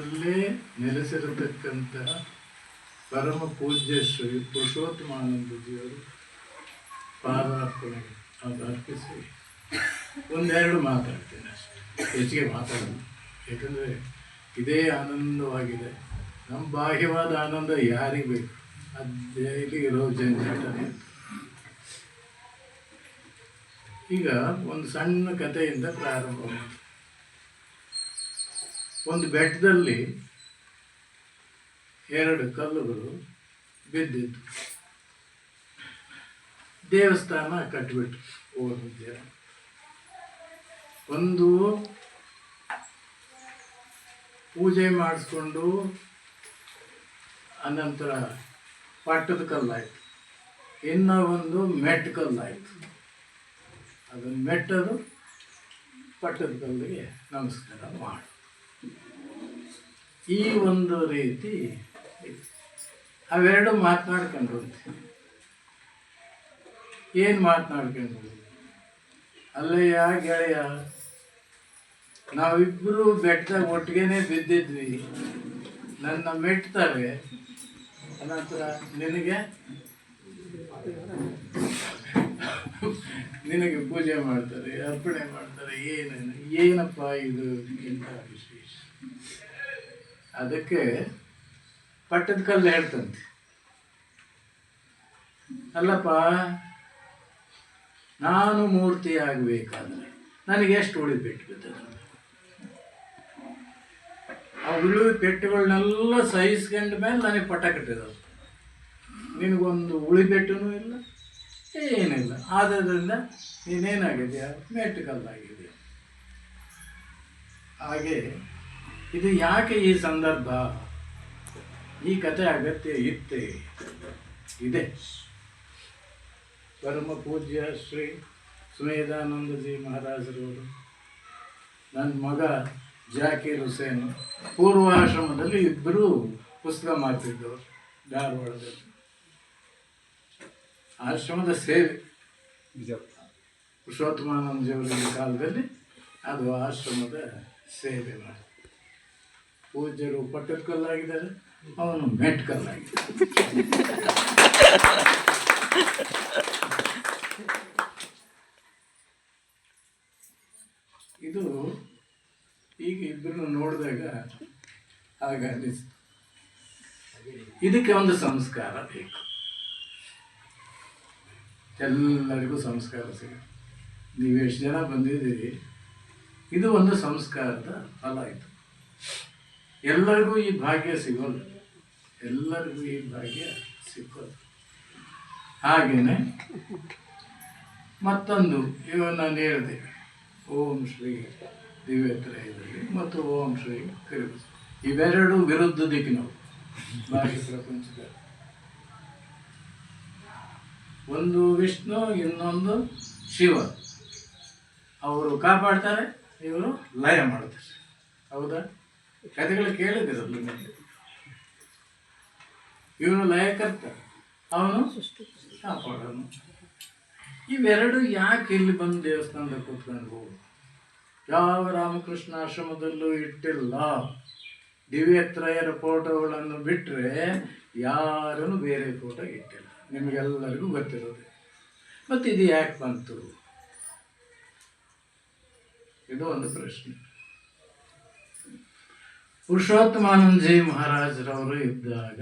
ಹೃದಯದಲ್ಲೇ ನೆಲೆಸಿರತಕ್ಕಂತಹ ಪರಮ ಪೂಜ್ಯ ಶ್ರೀ ಪುರುಷೋತ್ತಮಾನಂದಜಿಯವರು ಪಾದಾರ್ಪಣೆ ಅದು ಅರ್ಪಿಸಿ ಒಂದೆರಡು ಮಾತಾಡ್ತೇನೆ ಅಷ್ಟೇ. ಹೆಚ್ಚಿಗೆ ಮಾತಾಡೋಣ. ಯಾಕಂದರೆ ಇದೇ ಆನಂದವಾಗಿದೆ. ನಮ್ಮ ಬಾಹ್ಯವಾದ ಆನಂದ ಯಾರಿಗೆ ಬೇಕು? ಅದೇ ಇರೋ ಜಂಜಾಟನೇ ಈಗ ಒಂದು ಸಣ್ಣ ಕಥೆಯಿಂದ ಪ್ರಾರಂಭ ಮಾಡಿ ಒಂದು ಬೆಟ್ಟದಲ್ಲಿ ಎರಡು ಕಲ್ಲುಗಳು ಬಿದ್ದಿತ್ತು ದೇವಸ್ಥಾನ ಕಟ್ಟಿಬಿಟ್ಟು ಓದಿದ್ದೆ ಒಂದು ಪೂಜೆ ಮಾಡಿಸ್ಕೊಂಡು ಅನಂತರ ಪಟ್ಟದ ಕಲ್ಲಾಯಿತು. ಇನ್ನು ಒಂದು ಮೆಟ್ ಕಲ್ಲಾಯಿತು. ಅದನ್ನು ಮೆಟ್ಟದು ಪಟ್ಟದ ಕಲ್ಲಿಗೆ ನಮಸ್ಕಾರ ಮಾಡು. ಈ ಒಂದು ರೀತಿ. ಅವೆರಡು ಮಾತನಾಡ್ಕೊಂಡು ಏನು ಮಾತನಾಡ್ಕೊಂಡು ಅಲ್ಲಯ್ಯ, ಗೆಳೆಯ ನಾವಿಬ್ಬರು ಬೆಟ್ಟದಾಗ ಒಟ್ಟಿಗೆನೆ ಬಿದ್ದಿದ್ವಿ. ನನ್ನ ಮೆಟ್ತಾರೆ ಅನಂತರ ನಿನಗೆ ನಿನಗೆ ಪೂಜೆ ಮಾಡ್ತಾರೆ, ಅರ್ಪಣೆ ಮಾಡ್ತಾರೆ, ಏನೇನು, ಏನಪ್ಪ ಇದು ಇಂಥ ವಿಶೇಷ? ಅದಕ್ಕೆ ಪಟ್ಟದ ಕಲ್ಲು ಹೇಳ್ತಂತೆ. ಅಲ್ಲಪ್ಪ, ನಾನು ಮೂರ್ತಿ ಆಗಬೇಕಾದ್ರೆ ನನಗೆ ಎಷ್ಟು ಉಳಿ ಪೆಟ್ಟು ಬಿದ್ದದ ಆ ಉಳಿ ಪೆಟ್ಟುಗಳನ್ನೆಲ್ಲ ಸಹಿಸ್ಕೊಂಡ ಮೇಲೆ ನನಗೆ ಪಟ ಕಟ್ಟಿದ ನಿನಗೊಂದು ಉಳಿ ಪೆಟ್ಟೂ ಇಲ್ಲ, ಏನಿಲ್ಲ. ಆದ್ದರಿಂದ ನೀನೇನಾಗಿದೆಯಾ ಮೆಟ್ಟು ಕಲ್ಲಾಗಿದೆಯಾ ಹಾಗೆ ಇದು ಯಾಕೆ ಈ ಸಂದರ್ಭ? ಈ ಕಥೆ ಅಗತ್ಯ ಇತ್ತೆ. ಇದೆ. ಪರಮ ಪೂಜ್ಯ ಶ್ರೀ ಸುಮೇಧಾನಂದಜಿ ಮಹಾರಾಜರವರು ನನ್ನ ಮಗ ಜಾಕಿರ್ ಹುಸೇನ್ ಪೂರ್ವಾಶ್ರಮದಲ್ಲಿ ಇಬ್ಬರು ಪುಸ್ತಕ ಮಾಡ್ತಿದ್ದವರು ಧಾರವಾಡದಲ್ಲಿ. ಆಶ್ರಮದ ಸೇವೆ. ಪುರುಷೋತ್ತಮಾನಂದಜಿಯವರ ಕಾಲದಲ್ಲಿ ಅದು ಆಶ್ರಮದ ಸೇವೆ ಮಾಡಿ ಪೂಜ್ಯರು ಪಟ್ಟದ ಕಲ್ಲಾಗಿದ್ದಾರೆ ಅವನು ಮೆಟ್ ಕಲ್ಲಾಗಿದ್ದಾನೆ ಇದು ಈಗ ಇಬ್ಬರು ನೋಡಿದಾಗ ಆಗ ಇದಕ್ಕೆ ಒಂದು ಸಂಸ್ಕಾರ ಬೇಕು. ಎಲ್ಲರಿಗೂ ಸಂಸ್ಕಾರ ಸಿಗುತ್ತೆ. ನೀವು ಎಷ್ಟು ಜನ ಬಂದಿದ್ದೀರಿ, ಇದು ಒಂದು ಸಂಸ್ಕಾರದ ಫಲ ಇದು. ಎಲ್ಲರಿಗೂ ಈ ಭಾಗ್ಯ ಸಿಗೋದು ಎಲ್ಲರಿಗೂ ಈ ಭಾಗ್ಯ ಸಿಕ್ಕೋದು ಹಾಗೆಯೇ ಮತ್ತೊಂದು ಇವಾಗ ನಾನು ಹೇಳಿದೆ, ಓಂ ಶ್ರೀ ದಿವ್ಯತ್ರಯದಲ್ಲಿ ಮತ್ತು ಓಂ ಶ್ರೀ ಕಿರು ಇವೆರಡು ವಿರುದ್ಧ ದಿಕ್ಕಿನವು. ಬಾಹ್ಯ ಪ್ರಪಂಚದ. ಒಂದು ವಿಷ್ಣು, ಇನ್ನೊಂದು ಶಿವ. ಅವರು ಕಾಪಾಡ್ತಾರೆ, ಇವರು ಲಯ ಮಾಡ್ತಾರೆ. ಹೌದಾ? ಕಥೆಗಳು ಕೇಳಿದಿರಲ್ಲ ನಿಮಗೆ ಇವನು ಲಯಕರ್ತ ಅವನು? ಕಾಪಾಡೋನು ಇವೆರಡು ಯಾಕೆ ಇಲ್ಲಿ ಬಂದು ದೇವಸ್ಥಾನದ ಕೂತ್ಕೊಂಡು? ಯಾವ ರಾಮಕೃಷ್ಣ ಆಶ್ರಮದಲ್ಲೂ ಇಟ್ಟಿಲ್ಲ. ದಿವ್ಯತ್ರಯರ ಫೋಟೋಗಳನ್ನು ಬಿಟ್ಟರೆ ಯಾರನ್ನು ಬೇರೆ ಫೋಟೋ ಇಟ್ಟಿಲ್ಲ. ನಿಮಗೆಲ್ಲರಿಗೂ ಗೊತ್ತಿರೋದು. ಮತ್ತು ಇದು ಯಾಕೆ ಬಂತು? ಇದು ಒಂದು ಪ್ರಶ್ನೆ. ಪುರುಷೋತ್ತಮಾನಂದಜಿ ಮಹಾರಾಜರವರು ಇದ್ದಾಗ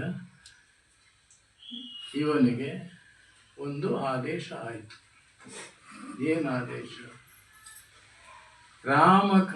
ಇವನಿಗೆ ಒಂದು ಆದೇಶ ಆಯಿತು. ಏನು ಆದೇಶ? ರಾಮಕೃಷ್ಣ